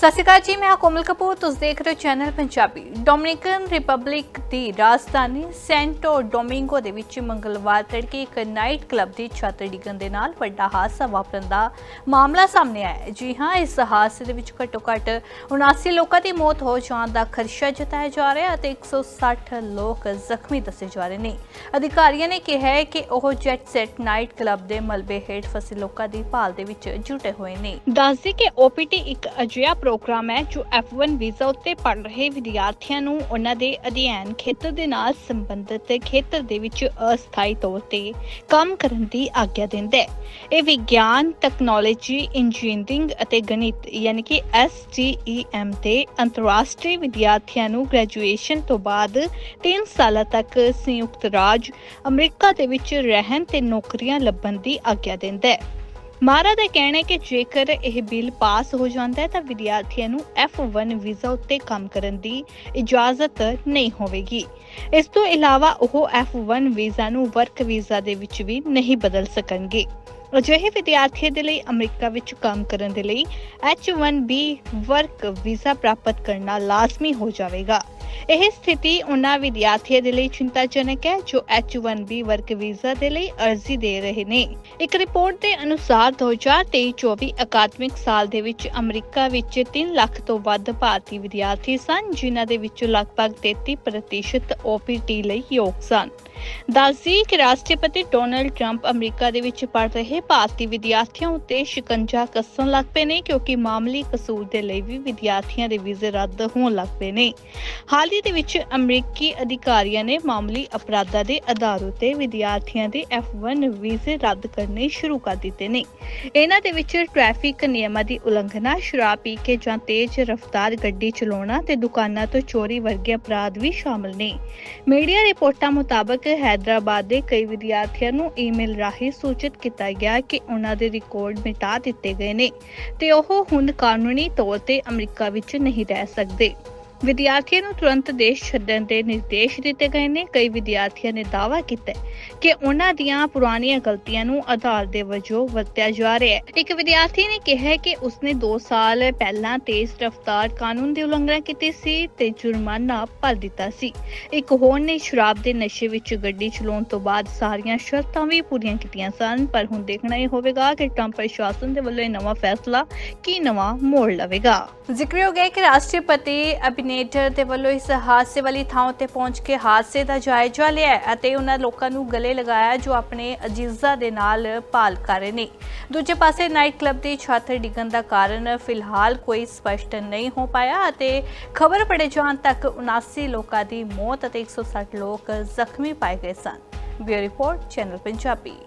ਸਤਿ ਸ਼੍ਰੀ ਅਕਾਲ ਜੀ, ਮੈਂ ਕੋਮਲ ਕਪੂਰ। ਤੁਸੀਂ ਦੇਖ ਰਹੇ ਹੋ ਚੈਨਲ ਪੰਜਾਬੀ। ਡੋਮਿਨਿਕਨ ਰਿਪਬਲਿਕ ਦੀ ਰਾਜਧਾਨੀ ਸੈਂਟੋ ਡੋਮਿੰਗੋ ਦੇ ਵਿੱਚ ਮੰਗਲਵਾਰ ਤੜਕੇ ਇੱਕ ਨਾਈਟ ਕਲੱਬ ਦੀ ਛੱਤ ਡਿੱਗਣ ਦੇ ਨਾਲ ਵੱਡਾ ਹਾਦਸਾ ਵਾਪਰਨ ਦਾ ਮਾਮਲਾ ਸਾਹਮਣੇ ਆਇਆ ਹੈ। ਜੀ ਹਾਂ, ਇਸ ਹਾਦਸੇ ਦੇ ਵਿੱਚ ਘੱਟੋ ਘੱਟ 79 ਲੋਕਾਂ ਦੀ ਮੌਤ ਹੋ ਜਾਣ ਦਾ ਖਰਸ਼ਾ ਜਤਾਇਆ ਜਾ ਰਿਹਾ ਹੈ ਅਤੇ 160 ਲੋਕ ਜ਼ਖਮੀ ਦੱਸੇ ਜਾ ਰਹੇ ਨੇ। ਅਧਿਕਾਰੀਆਂ ਨੇ ਕਿਹਾ ਹੈ ਕਿ ਉਹ ਜੈਟ ਸੈਟ ਨਾਈਟ ਕਲੱਬ ਦੇ ਮਲਬੇ ਹੇਠ ਫਸੇ ਲੋਕਾਂ ਦੀ ਭਾਲ ਦੇ ਵਿੱਚ ਜੁਟੇ ਹੋਏ ਨੇ। ਦੱਸਦੇ ਕਿ OPT ਇੱਕ ਅਜਿਹਾ ਪ੍ਰੋਗਰਾਮ ਹੈ ਜੋ F1 ਵੀਜ਼ਾ ਉੱਤੇ ਪੜ ਰਹੇ ਵਿਦਿਆਰਥੀਆਂ ਨੂੰ ਉਹਨਾਂ ਦੇ ਅਧਿਐਨ ਖੇਤਰ ਦੇ ਨਾਲ ਸੰਬੰਧਿਤ ਖੇਤਰ ਦੇ ਵਿੱਚ ਅਸਥਾਈ ਤੌਰ ਤੇ ਕੰਮ ਕਰਨ ਦੀ ਆਗਿਆ ਦਿੰਦਾ ਹੈ। ਇਹ ਵਿਗਿਆਨ ਟੈਕਨੋਲੋਜੀ ਇੰਜੀਨੀਅਰਿੰਗ ਅਤੇ ਗਣਿਤ ਯਾਨੀ ਕਿ STEM ਤੇ ਅੰਤਰਰਾਸ਼ਟਰੀ ਵਿਦਿਆਰਥੀਆਂ ਨੂੰ ਗ੍ਰੈਜੂਏਸ਼ਨ ਤੋਂ ਬਾਅਦ 3 ਸਾਲਾਂ ਤੱਕ ਸੰਯੁਕਤ ਰਾਜ ਅਮਰੀਕਾ ਦੇ ਵਿੱਚ ਰਹਿਣ ਤੇ ਨੌਕਰੀਆਂ ਲੱਭਣ ਦੀ ਆਗਿਆ ਦਿੰਦਾ ਹੈ। ਮਾਰਾ ਦਾ ਕਹਿਣਾ ਹੈ ਕਿ ਜੇਕਰ ਇਹ ਬਿੱਲ ਪਾਸ ਹੋ ਜਾਂਦਾ ਹੈ ਤਾਂ ਵਿਦਿਆਰਥੀਆਂ ਨੂੰ F1 ਵੀਜ਼ਾ ਉੱਤੇ ਕੰਮ ਕਰਨ ਦੀ ਇਜਾਜ਼ਤ ਨਹੀਂ ਹੋਵੇਗੀ। ਇਸ ਤੋਂ ਇਲਾਵਾ ਉਹ F1 ਵੀਜ਼ਾ ਨੂੰ ਵਰਕ ਵੀਜ਼ਾ ਦੇ ਵਿੱਚ ਵੀ ਨਹੀਂ ਬਦਲ ਸਕਣਗੇ। ਅਜਿਹੇ ਵਿਦਿਆਰਥੀਆਂ ਦੇ ਲਈ ਅਮਰੀਕਾ ਵਿੱਚ ਕੰਮ ਕਰਨ ਦੇ ਲਈ H1B ਵਰਕ ਵੀਜ਼ਾ ਪ੍ਰਾਪਤ ਕਰਨਾ ਲਾਜ਼ਮੀ ਹੋ ਜਾਵੇਗਾ। ਇਹ ਸਥਿਤੀ ਉਹਨਾਂ ਵਿਦਿਆਰਥੀਆਂ ਦੇ ਲਈ ਚਿੰਤਾਜਨਕ ਹੈ, ਜੋ H1B ਵਰਕ ਵੀਜ਼ਾ ਦੇ ਲਈ ਅਰਜ਼ੀ ਦੇ ਰਹੇ ਨੇ। ਇੱਕ ਰਿਪੋਰਟ ਦੇ ਅਨੁਸਾਰ 2023-24 ਅਕਾਦਮਿਕ ਸਾਲ ਦੇ ਵਿੱਚ ਅਮਰੀਕਾ ਵਿੱਚ 3 ਲੱਖ ਤੋਂ ਵੱਧ ਭਾਰਤੀ ਵਿਦਿਆਰਥੀ ਸਨ, ਜਿਨ੍ਹਾਂ ਦੇ ਵਿੱਚੋਂ ਲਗਭਗ 33% OPT ਲਈ ਯੋਗ ਸਨ। ਦੱਸਦੀ ਕਿ ਰਾਸ਼ਟਰਪਤੀ ਡੋਨਲਡ ਟਰੰਪ ਅਮਰੀਕਾ ਦੇ ਵਿੱਚ ਪੜ ਰਹੇ ਭਾਰਤੀ ਵਿਦਿਆਰਥੀਆਂ ਉੱਤੇ ਸ਼ਿਕੰਜਾ ਕੱਸਣ ਲੱਗ ਪਏ ਨੇ, ਕਿਉਂਕਿ ਮਾਮਲੀ ਕਸੂਰ ਦੇ ਲਈ ਵੀ ਵਿਦਿਆਰਥੀਆਂ ਦੇ ਵੀਜ਼ੇ ਰੱਦ ਹੋਣ ਲੱਗ ਪਏ ਨੇ। ਹਾਲ ਹੀ ਦੇ ਵਿੱਚ ਅਮਰੀਕੀ ਅਧਿਕਾਰੀਆਂ ਨੇ ਮਾਮੂਲੀ ਅਪਰਾਧਾਂ ਦੇ ਆਧਾਰ ਉਤੇ ਵਿਦਿਆਰਥੀਆਂ ਦੇ F1 ਵੀਜ਼ੇ ਰੱਦ ਕਰਨੇ ਸ਼ੁਰੂ ਕਰ ਦਿੱਤੇ ਨੇ। ਇਹਨਾਂ ਦੇ ਵਿੱਚ ਟ੍ਰੈਫਿਕ ਨਿਯਮਾਂ ਦੀ ਉਲੰਘਣਾ, ਸ਼ਰਾਬ ਪੀ ਕੇ ਜਾਂ ਤੇਜ਼ ਰਫ਼ਤਾਰ ਗੱਡੀ ਚਲਾਉਣਾ ਤੇ ਦੁਕਾਨਾਂ ਤੋਂ ਚੋਰੀ ਵਰਗੇ ਅਪਰਾਧ ਵੀ ਸ਼ਾਮਲ ਨੇ। ਮੀਡੀਆ ਰਿਪੋਰਟਾਂ ਮੁਤਾਬਕ ਹੈਦਰਾਬਾਦ ਦੇ ਕਈ ਵਿਦਿਆਰਥੀਆਂ ਨੂੰ ਈਮੇਲ ਰਾਹੀਂ ਸੂਚਿਤ ਕੀਤਾ ਗਿਆ ਕਿ ਉਹਨਾਂ ਦੇ ਰਿਕਾਰਡ ਮਿਟਾ ਦਿੱਤੇ ਗਏ ਨੇ ਤੇ ਉਹ ਹੁਣ ਕਾਨੂੰਨੀ ਤੌਰ ਤੇ ਅਮਰੀਕਾ ਵਿੱਚ ਨਹੀਂ ਰਹਿ ਸਕਦੇ। ਵਿਦਿਆਰਥੀਆਂ ਨੂੰ ਤੁਰੰਤ ਦੇਸ਼ ਛੱਡਣ ਦੇ ਨਿਰਦੇਸ਼ ਦਿੱਤੇ ਗਏ ਨੇ। ਕਈ ਵਿਦਿਆਰਥੀਆਂ ਨੇ ਦਾਅਵਾ ਕੀਤਾ ਕਿ ਉਹਨਾਂ ਦੀਆਂ ਪੁਰਾਣੀਆਂ ਗਲਤੀਆਂ ਨੂੰ ਆਧਾਰ ਦੇ ਵਜੋਂ ਵਰਤਿਆ ਜਾ ਰਿਹਾ ਹੈ। ਇੱਕ ਵਿਦਿਆਰਥੀ ਨੇ ਕਿਹਾ ਕਿ ਉਸਨੇ 2 ਸਾਲ ਪਹਿਲਾਂ ਤੇਜ਼ ਰਫ਼ਤਾਰ ਕਾਨੂੰਨ ਦੀ ਉਲੰਘਣਾ ਕੀਤੀ ਸੀ ਤੇ ਜੁਰਮਾਨਾ ਭਰ ਦਿੱਤਾ ਸੀ। ਇੱਕ ਹੋਰ ਨੇ ਸ਼ਰਾਬ ਦੇ ਨਸ਼ੇ ਵਿੱਚ ਗੱਡੀ ਚਲਾਉਣ ਤੋਂ ਬਾਅਦ ਸਾਰੀਆਂ ਸ਼ਰਤਾਂ ਵੀ ਪੂਰੀਆਂ ਕੀਤੀਆਂ ਸਨ, ਪਰ ਹੁਣ ਦੇਖਣਾ ਇਹ ਹੋਵੇਗਾ ਕਿ ਟਰੰਪ ਪ੍ਰਸ਼ਾਸਨ ਦੇ ਵੱਲੋਂ ਇਹ ਨਵਾਂ ਫੈਸਲਾ ਕੀ ਨਵਾਂ ਮੋੜ ਲਵੇਗਾ। ਜ਼ਿਕਰਯੋਗ ਹੈ ਕਿ ਰਾਸ਼ਟਰਪਤੀ ਅਭਿਨੇਟਰ ਦੇ ਵੱਲੋਂ ਇਸ ਹਾਦਸੇ ਵਾਲੀ ਥਾਂ ਉੱਤੇ ਪਹੁੰਚ ਕੇ ਹਾਦਸੇ ਦਾ ਜਾਇਜ਼ਾ ਲਿਆ ਅਤੇ ਉਹਨਾਂ ਲੋਕਾਂ ਨੂੰ ਗਲੇ ਲਗਾਇਆ ਜੋ ਆਪਣੇ ਅਜੀਜ਼ਾਂ ਦੇ ਨਾਲ ਭਾਲ ਕਰ ਰਹੇ ਨੇ। ਦੂਜੇ ਪਾਸੇ ਨਾਈਟ ਕਲੱਬ ਦੀ ਛੱਤ ਡਿੱਗਣ ਦਾ ਕਾਰਨ ਫਿਲਹਾਲ ਕੋਈ ਸਪਸ਼ਟ ਨਹੀਂ ਹੋ ਪਾਇਆ ਅਤੇ ਖਬਰ ਪੜੇ ਜਾਣ ਤੱਕ 79 ਲੋਕਾਂ ਦੀ ਮੌਤ ਅਤੇ 160 ਲੋਕ ਜ਼ਖਮੀ ਪਾਏ ਗਏ ਸਨ। Bureau report, channel Punjabi.